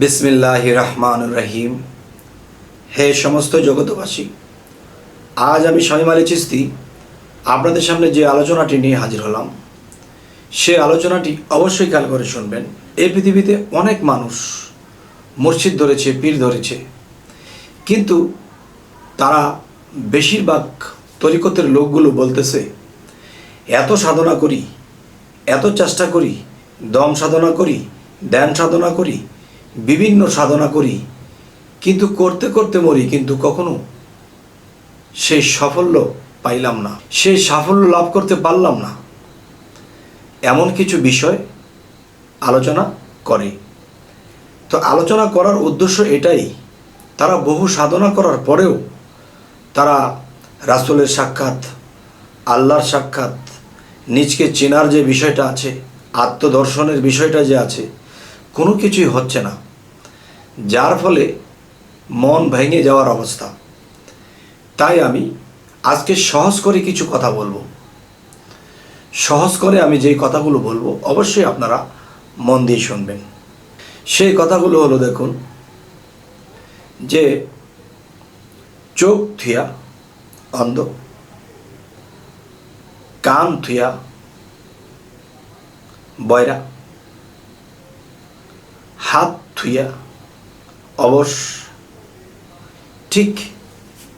বিসমিল্লাহ রহমান রহিম। হে সমস্ত জগতবাসী আজ আমি শামিম আলী চিস্তি আপনাদের সামনে যে আলোচনাটি নিয়ে হাজির হলাম, সে আলোচনাটি অবশ্যই খেয়াল করে শুনবেন। এই পৃথিবীতে অনেক মানুষ মসজিদ ধরেছে, পীর ধরেছে, কিন্তু তারা বেশিরভাগ তরিকতের লোকগুলো বলতেছে, এত সাধনা করি, এত চেষ্টা করি, দম সাধনা করি, ধ্যান সাধনা করি বিভিন্ন সাধনা করি, কিন্তু করতে করতে মরি, কিন্তু কখনো সেই সাফল্য পাইলাম না সেই সাফল্য লাভ করতে পারলাম না। এমন কিছু বিষয় আলোচনা করে। তো আলোচনা করার উদ্দেশ্য এটাই, তারা বহু সাধনা করার পরেও তারা রাসুলের সাক্ষাৎ, আল্লাহর সাক্ষাৎ, নিজকে চেনার যে বিষয়টা আছে, আত্মদর্শনের বিষয়টা যে আছে, কোনো কিছুই হচ্ছে না। যার ফলে মন ভেঙে যাওয়ার অবস্থা। তাই আমি আজকে সহজ করে কিছু কথা বলব। সহজ করে আমি যেই কথাগুলো বলব, অবশ্যই আপনারা মন দিয়ে শুনবেন। সেই কথাগুলো হলো দেখুন, যে চোখ থুয়া অন্ধ, কান থুয়া বয়রা, হাত থুইয়া অবশ, ঠিক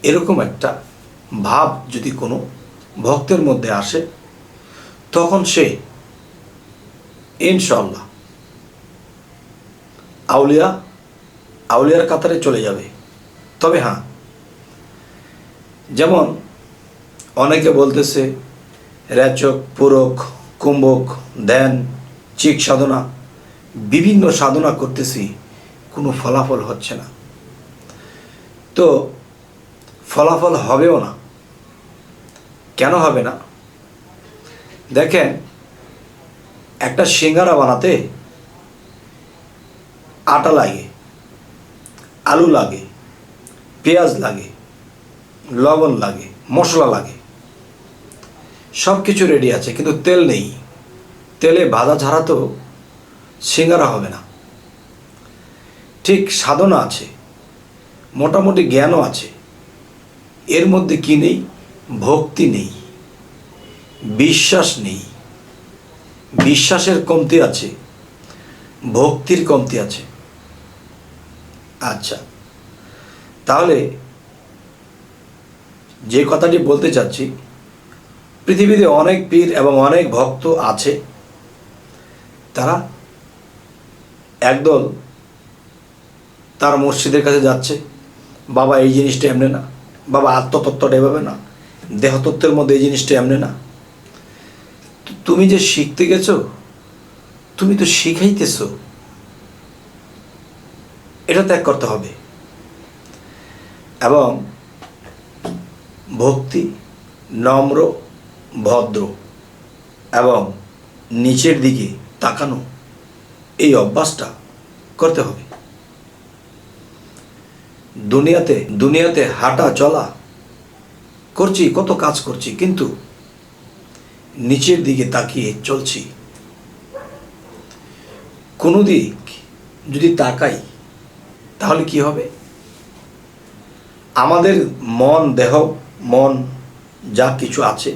এরকম একটা ভাব যদি কোনো ভক্তের মধ্যে আসে, তখন সে ইনশাল্লাহ আউলিয়া, আউলিয়ার কাতারে চলে যাবে। তবে হ্যাঁ যেমন অনেকে বলতেছে, রেচক, পুরক, কুম্ভক ধ্যান চিক সাধনা, বিভিন্ন সাধনা করতেছি। কোনো ফলাফল হচ্ছে না। তো ফলাফল হবেও না। কেন হবে না? দেখেন, একটা সিঙ্গারা বানাতে আটা লাগে, আলু লাগে, পেঁয়াজ লাগে, লবণ লাগে, মশলা লাগে সব কিছু রেডি আছে, কিন্তু তেল নেই। তেলে ভাজা ছাড়া তো সিঙ্গারা হবে না। ঠিক সাধনা আছে, মোটামুটি জ্ঞানও আছে। এর মধ্যে কি নেই? ভক্তি নেই, বিশ্বাস নেই, বিশ্বাসের কমতি আছে, ভক্তির কমতি আছে। আচ্ছা তাহলে যে কথাটি বলতে চাচ্ছি, পৃথিবীতে অনেক পীর এবং অনেক ভক্ত আছে, তারা একদল তার মসজিদের কাছে যাচ্ছে। বাবা এই জিনিসটা এমনি না। বাবা আত্মতত্ত্বটা এভাবে না। দেহতত্ত্বের মধ্যে এই জিনিসটা এমনি না। তুমি যে শিখতে গেছো, তুমি তো শিখাইতেছ। এটা ত্যাগ করতে হবে। এবং ভক্তি নম্র, ভদ্র এবং নিচের দিকে তাকানো, এই অভ্যাসটা করতে হবে। দুনিয়াতে দুনিয়াতে হাঁটা, চলা করছি, কত কাজ করছি, কিন্তু নিচের দিকে তাকিয়ে চলছি। কোনো দিক যদি তাকাই, তাহলে কি হবে? আমাদের মন, দেহ, মন যা কিছু আছে,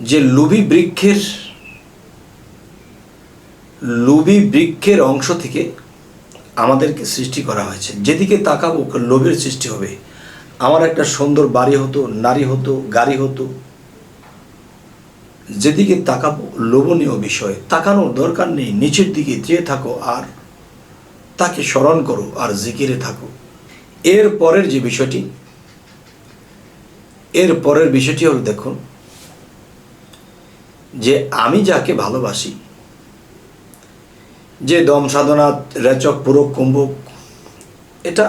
যে লুবি বৃক্ষের লুবি বৃক্ষের অংশ থেকে আমাদেরকে সৃষ্টি করা হয়েছে। যেদিকে তাকাবো, লোভের সৃষ্টি হবে। আমার একটা সুন্দর বাড়ি হতো, নারী হতো, গাড়ি হতো। যেদিকে তাকাবো, লোভনীয় বিষয়। তাকানোর দরকার নেই, নিচের দিকে চেয়ে থাকো আর তাকে স্মরণ করো আর জিকিরে থাকো। এর পরের যে বিষয়টি, এর পরের বিষয়টি হল দেখুন, যে আমি যাকে ভালোবাসি যে দম সাধনা, রেচক, পুরক, কুম্ভক, এটা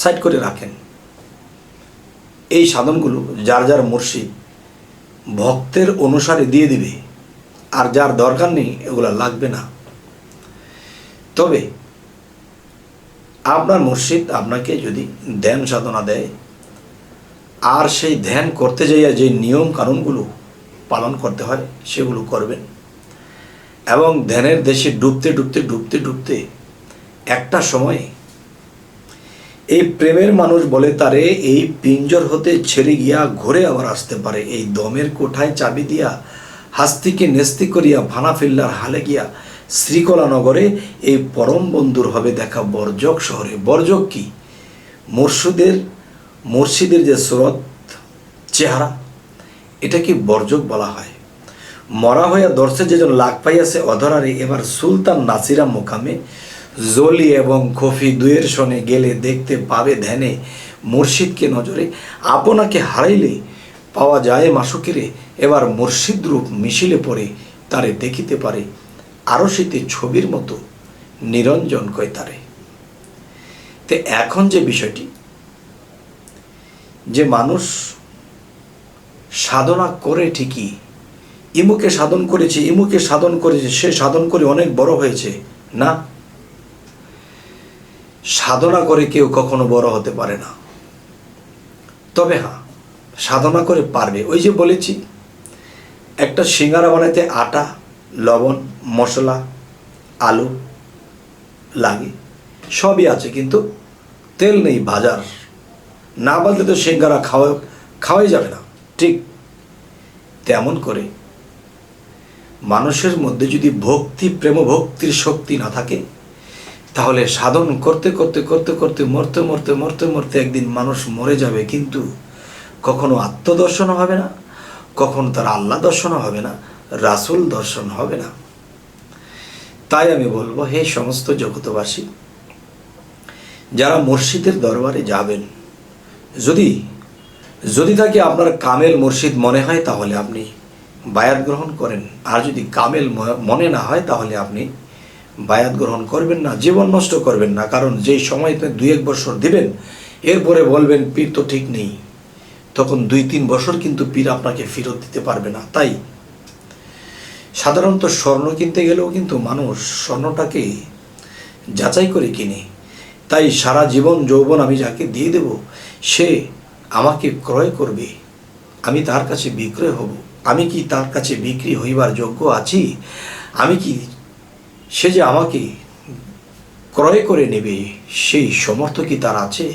সাইড করে রাখেন। এই সাধনগুলো যার যার মুর্শিদ ভক্তের অনুসারে দিয়ে দিবে, আর যার দরকার নেই এগুলো লাগবে না। তবে আপনার মুর্শিদ আপনাকে যদি ধ্যান সাধনা দেয়, আর সেই ধ্যান করতে যাইয়া যে নিয়ম কানুনগুলো পালন করতে হয়, সেগুলো করবেন। এবং ধ্যানের দেশে ডুবতে ডুবতে ডুবতে ডুবতে একটা সময়ে এই প্রেমের মানুষ বলে তারে, এই পিঞ্জর হতে ছেড়ে গিয়া ঘুরে আবার আসতে পারে। এই দমের কোঠায় চাবি দিয়া হাস্তিকে নেস্তি করিয়া ভানা ফিল্লার হালে গিয়া শ্রীকলা নগরে এই পরম বন্ধুর হবে দেখা বর্জক শহরে। বর্জক কি? মুর্শিদের মুর্শিদের যে সুরত, চেহারা এটাকে বর্জক বলা হয়? মরা হইয়া দর্শে যেজন লাগ পাইয়াছে অধরারে, এবার সুলতান নাসিরা মোকামে জলি এবং খফি দুয়ের সনে গেলে দেখতে পাবে ধ্যানে মুর্শিদকে নজরে। আপনাকে হারাইলে পাওয়া যায় মাসুকেরে, এবার মুর্শিদ রূপ মিছিলে পড়ে তারে দেখিতে পারে আরও শীতে ছবির মতো নিরঞ্জন কয় তারে। তে এখন যে বিষয়টি, যে মানুষ সাধনা করে ঠিকই ইমুকে সাধন করেছে, ইমুকে সাধন করেছে, সে সাধন করে অনেক বড় হয়েছে। না। সাধনা করে কেউ কখনো বড় হতে পারে না। তবে হ্যাঁ সাধনা করে পারবে। ওই যে বলেছি, একটা সিঙ্গারা বানাইতে আটা, লবণ, মশলা, আলু লাগে, সবই আছে, কিন্তু তেল নেই বাজার। না বাদলে তো সিঙ্গারা খাওয়া খাওয়াই যাবে না। ঠিক তেমন করে মানুষের মধ্যে যদি ভক্তি প্রেম ভক্তির শক্তি না থাকে, তাহলে সাধন করতে করতে করতে করতে, মরতে মরতে মরতে মরতে একদিন মানুষ মরে যাবে, কিন্তু কখনো আত্মদর্শন হবে না, কখনো তার আল্লাহ দর্শন হবে না, রাসুল দর্শন হবে না। তাই আমি বলব, হে সমস্ত জগতবাসী যারা মসজিদের দরবারে যাবেন, যদি যদি তাকে আপনার কামেল মুর্শিদ মনে হয়, তাহলে আপনি বায়াত গ্রহণ করেন। আর যদি কামেল মনে না হয়, তাহলে আপনি বায়াত গ্রহণ করবেন না, জীবন নষ্ট করবেন না। কারণ যেই সময় আপনি দুই এক বছর দিবেন, এরপরে বলবেন, পীর তো ঠিক নেই। তখন দুই তিন বছর কিন্তু পীর আপনাকে ফেরত দিতে পারবে না। তাই সাধারণত স্বর্ণ কিনতে গেলেও কিন্তু মানুষ স্বর্ণটাকে যাচাই করে কিনে। তাই সারা জীবন যৌবন আমি যাকে দিয়ে দেব, সে আমাকে ক্রয় করবে। আমি তার কাছে বিক্রয় হব। আমি কি তার কাছে বিক্রি হইবার যোগ্য আছি? আমি কি সে যে আমাকে ক্রয় করে নেবে, সেই সমর্থ কি তার আছে?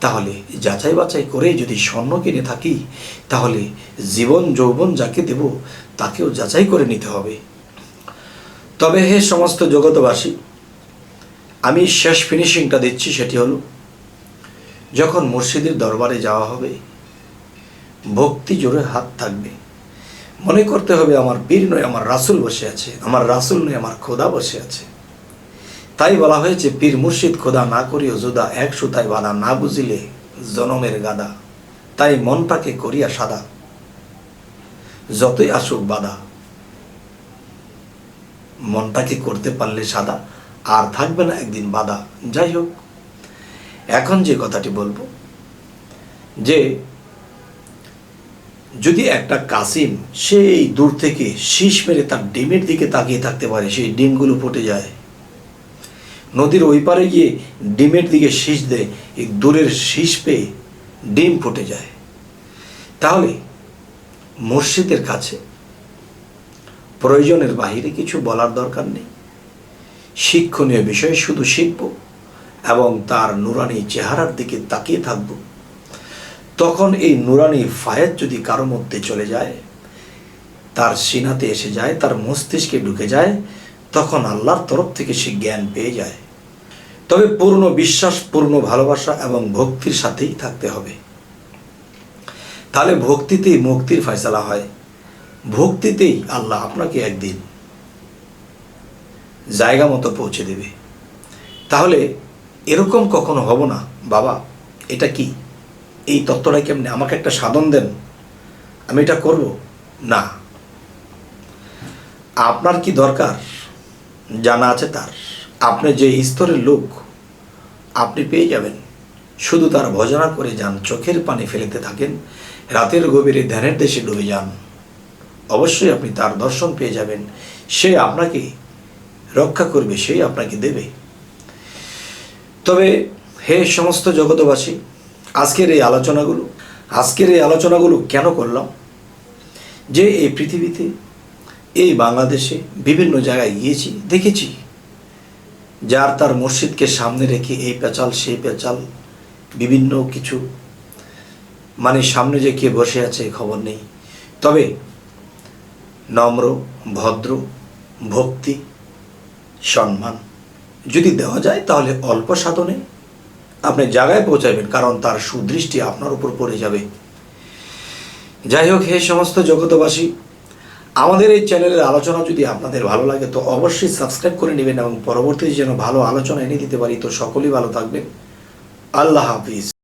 তাহলে যাচাই বাছাই করে যদি স্বর্ণ কিনে থাকি, তাহলে জীবন যৌবন যাকে দেব, তাকেও যাচাই করে নিতে হবে। তবে হে সমস্ত জগতবাসী আমি শেষ ফিনিশিংটা দিচ্ছি, সেটি হলো, যখন মুর্শিদের দরবারে যাওয়া হবে, ভক্তি জোরে হাত থাকবে। মনে করতে হবে আমার বীর নয়, আমার রাসুল বসে আছে, আমার রাসুল নয়, আমার খোদা বসে আছে। তাই বলা হয়েছে, পীর মুর্শিদ খোদা না করিও জুদা এক সুতায় বাধা না বুঝিলে জনমের গাদা। তাই মনটাকে করিয়া সাদা, যতই আসুক বাধা। মনটাকে করতে পারলে সাদা, আর থাকবে না একদিন বাধা। যাই হোক, এখন যে কথাটি বলব, যে যদি একটা কাসিম সেই দূর থেকে শীষ মেরে তার ডিমের দিকে তাকিয়ে থাকতে পারে, সেই ডিমগুলো ফুটে যায়। নদীর ওই পারে গিয়ে ডিমের দিকে শীষ দেয়, এই দূরের শীষ পেয়ে ডিম ফুটে যায়। তাহলে মসজিদের কাছে প্রয়োজনের বাহিরে কিছু বলার দরকার নেই। শিক্ষণীয় বিষয় শুধু শিখব এবং তার নুরানি চেহারার দিকে তাকিয়ে থাকব। তখন এই নুরানি ফায়েদ যদি কারও মধ্যে চলে যায়, তার সিনাতে এসে যায়, তার মস্তিষ্কে ঢুকে যায়, তখন আল্লাহর তরফ থেকে সে জ্ঞান পেয়ে যায়। তবে পূর্ণ বিশ্বাস, পূর্ণ ভালোবাসা এবং ভক্তির সাথেই থাকতে হবে। তাহলে ভক্তিতেই মুক্তির ফয়সালা হয়। ভক্তিতেই আল্লাহ আপনাকে একদিন জায়গা মতো পৌঁছে দেবে। তাহলে এরকম কখনো হব না। বাবা, এটা কি? এই তত্ত্বটা কেমনে? আমাকে একটা সাধন দেন। আমি এটা করব? না। আপনার কি দরকার? জানা আছে তার। আপনি যে স্তরের লোক, আপনি পেয়ে যাবেন। শুধু তার ভজনা করে যান, চোখের পানি ফেলেতে থাকেন, রাতের গভীরে ধ্যানের দেশে ডুবে যান। অবশ্যই আপনি তার দর্শন পেয়ে যাবেন। সে আপনাকে রক্ষা করবে সেই আপনাকে দেবে। তবে হে সমস্ত জগতবাসী আজকের এই আলোচনাগুলো, আজকের এই আলোচনাগুলো কেন করলাম? যে এই পৃথিবীতে, এই বাংলাদেশে বিভিন্ন জায়গায় গিয়েছি, দেখেছি। যার তার মসজিদকে সামনে রেখে এই পেঁচাল, সেই পেঁচাল, বিভিন্ন কিছু। মানে সামনে যে কে বসে আছে খবর নেই। তবে নম্র, ভদ্র, ভক্তি, সম্মান যদি দেওয়া যায় তাহলে অল্প সাধনে আপনি জায়গায় পৌঁছাবেন কারণ তার সুদৃষ্টি আপনার উপর পড়ে যাবে। যাই হোক, হে সমস্ত জগতবাসী আমাদের এই চ্যানেলের আলোচনা যদি আপনাদের ভালো লাগে, তো অবশ্যই সাবস্ক্রাইব করে নেবেন এবং পরবর্তীতে যেন ভালো আলোচনা এনে দিতে পারি, তো সকলেই ভালো থাকবেন। আল্লাহ হাফিজ।